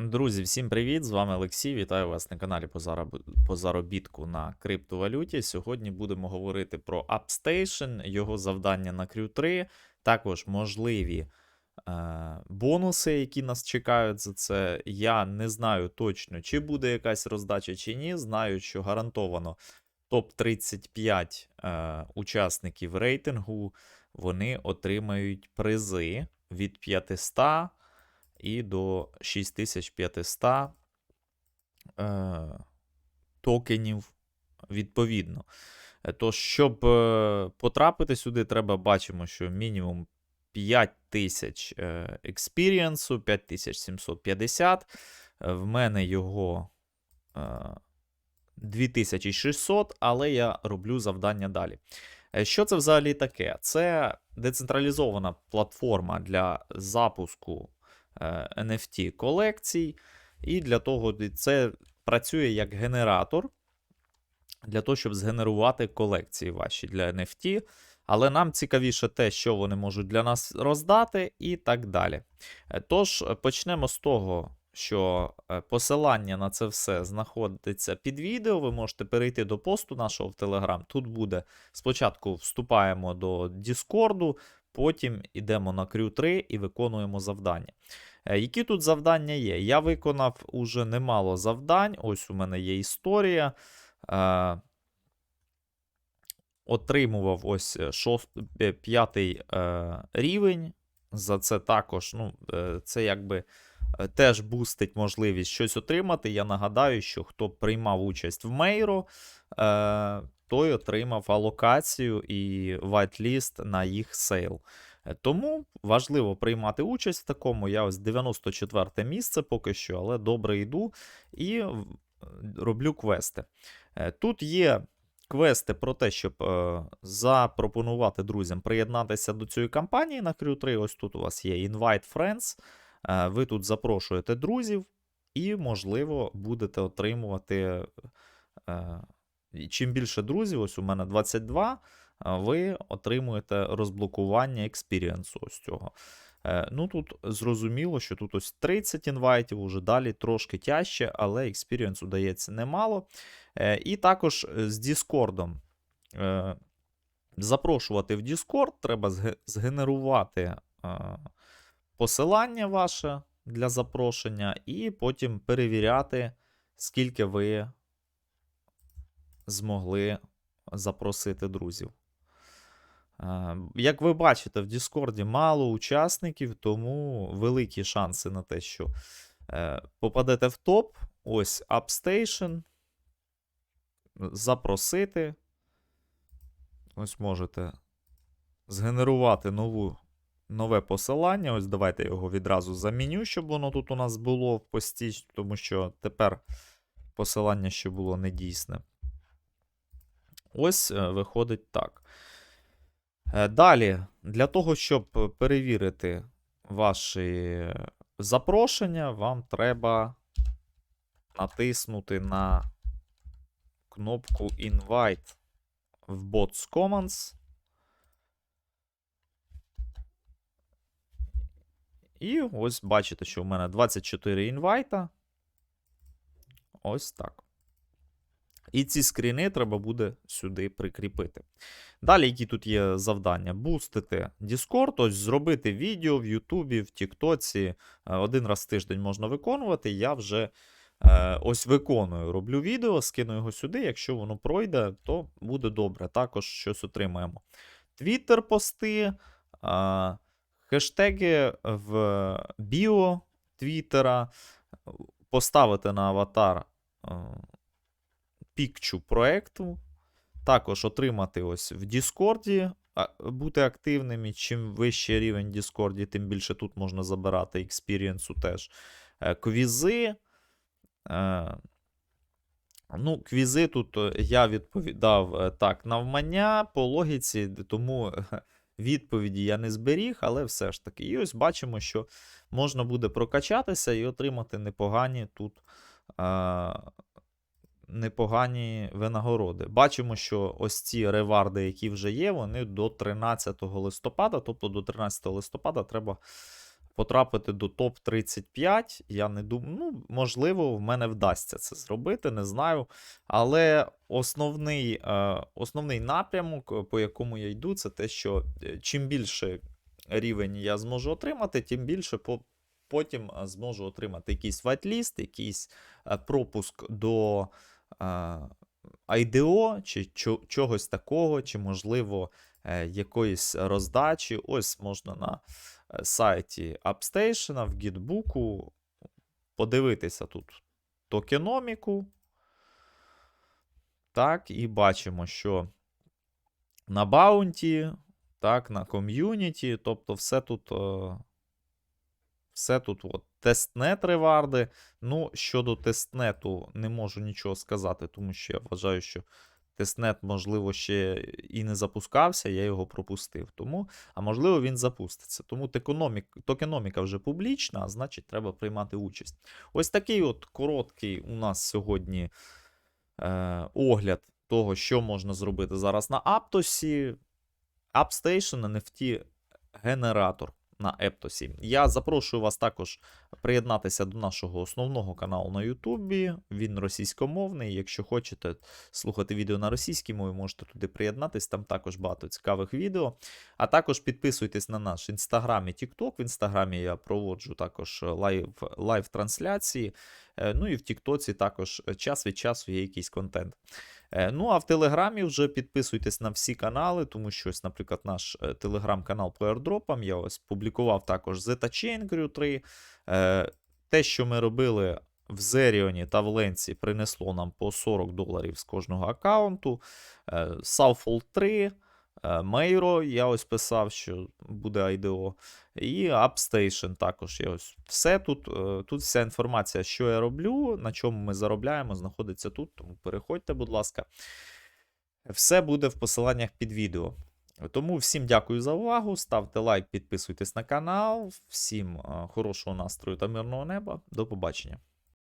Друзі, всім привіт! З вами Олексій. Вітаю вас на каналі по, заробітку на криптовалюті. Сьогодні будемо говорити про AppStation, його завдання на Crew 3, також можливі е... бонуси, які нас чекають за це. Я не знаю точно, чи буде якась роздача, чи ні. Знаю, що гарантовано топ-35 е... учасників рейтингу вони отримають призи від 500 і до 6500 е, токенів відповідно. Е, Тож, щоб е, потрапити сюди, треба бачимо, що мінімум 5000 е, експірієнсу, 5750. Е, В мене його е, 2600, але я роблю завдання далі. Е, Що це взагалі таке? Це децентралізована платформа для запуску е, NFT колекцій, і для того це працює як генератор для того, щоб згенерувати колекції ваші для NFT. Але нам цікавіше те, що вони можуть для нас роздати, і так далі. Е, Тож, е, почнемо з того, що е, посилання на це все знаходиться під відео. Ви можете перейти до посту нашого в Telegram. Тут буде спочатку вступаємо до Діскорду, потім йдемо на Crew 3 і виконуємо завдання. Е, Які тут завдання є? Я виконав уже немало завдань. Ось у мене є історія. Е, Отримував ось е, шост, п'ятий е, рівень. За це також, ну, е, це якби е, теж бустить можливість щось отримати. Я нагадаю, що хто приймав участь в Мейро, той отримав алокацію і whitelist на їх сейл. Е, Тому важливо приймати участь в такому. Я ось 94 місце поки що, але добре йду і роблю квести. Е, Тут є квести про те, щоб е, запропонувати друзям приєднатися до цієї кампанії на Crew 3. Ось тут у вас є Invite Friends. Е, ви тут запрошуєте друзів, і, можливо, будете отримувати. Е, чим більше друзів, ось у мене 22, а ви отримуєте розблокування експірієнсу ось цього. Е, ну тут зрозуміло, що тут ось 30 інвайтів, уже далі трошки тяжче, але експірієнсу дається немало. Е, і також е, з Діскордом. Запрошувати в Discord, треба згенерувати посилання ваше для запрошення, і потім перевіряти, скільки ви змогли запросити друзів. Як ви бачите, в Діскорді мало учасників, тому великі шанси на те, що е, попадете в топ. Ось AppStation. Запросити. Ось можете згенерувати нову, нове посилання. Ось давайте його відразу заміню, щоб воно тут у нас було в пості, тому що тепер посилання ще було недійсне. Ось е, виходить так. Е, Далі, для того, щоб перевірити ваші запрошення, вам треба натиснути на кнопку Invite в Bots Commons. І ось бачите, що в мене 24 інвайта. Ось так. І ці скріни треба буде сюди прикріпити. Далі, які тут є завдання? Бустити Discord, ось зробити відео в Ютубі, в Тіктоці. Е, Один раз в тиждень можна виконувати. Я вже е, ось виконую, роблю відео, скину його сюди. Якщо воно пройде, то буде добре. Також щось отримаємо. Твіттер пости, е, хештеги в біо Твіттера, поставити на аватар. е, пікчу проекту. Також отримати ось в Діскорді, бути активними. Чим вищий рівень Діскорді, тим більше тут можна забирати експірієнсу теж. Е, Квізи. Е, Ну, квізи тут е, я відповідав так, навмання по логіці, тому відповіді я не зберіг, але все ж таки. І ось бачимо, що можна буде прокачатися і отримати непогані тут непогані винагороди. Бачимо, що ось ці реварди, які вже є, вони до 13 листопада, тобто до 13 листопада треба потрапити до топ-35. Я не думаю, ну, можливо, в мене вдасться це зробити, не знаю. Але основний, е, основний напрямок, по якому я йду, це те, що е, чим більше рівень я зможу отримати, тим більше по, потім е, зможу отримати якийсь вайтліст, якийсь пропуск до IDO чи чо- чогось такого, чи, можливо, е, якоїсь роздачі. Ось можна на е, сайті AppStation, в гідбуку подивитися тут токеноміку. Так, і бачимо, що на баунті, так, на ком'юніті, тобто все тут. е, Все тут от, тестнет реварди. Ну, щодо тестнету, не можу нічого сказати, тому що я вважаю, що тестнет, можливо, ще і не запускався, я його пропустив. Тому, а можливо, він запуститься. Тому токеноміка вже публічна, а значить, треба приймати участь. Ось такий от короткий у нас сьогодні е, огляд того, що можна зробити зараз на Аптосі. AppStation NFT генератор на Ептосі. Я запрошую вас також приєднатися до нашого основного каналу на Ютубі. Він російськомовний. Якщо хочете слухати відео на російській мові, можете туди приєднатись. Там також багато цікавих відео. А також підписуйтесь на наш інстаграм і Тікток. В інстаграмі я проводжу також лайв, лайв-трансляції. Е, Ну і в Тіктоці також час від часу є якийсь контент. Е, Ну, а в Телеграмі вже підписуйтесь на всі канали, тому що, ось, наприклад, наш е, телеграм-канал по airdropам, я ось публікував також Zeta Chain Crew 3. Е, Те, що ми робили в Зеріоні та в Ленці, принесло нам по 40 доларів з кожного аккаунту. Southfold 3. Е, Мейро, я ось писав, що буде IDO. І AppStation також. Я ось все тут. е, Тут вся інформація, що я роблю, на чому ми заробляємо, знаходиться тут. Тому переходьте, будь ласка. Все буде в посиланнях під відео. Тому всім дякую за увагу. Ставте лайк, підписуйтесь на канал. Всім е, хорошого настрою та мирного неба. До побачення.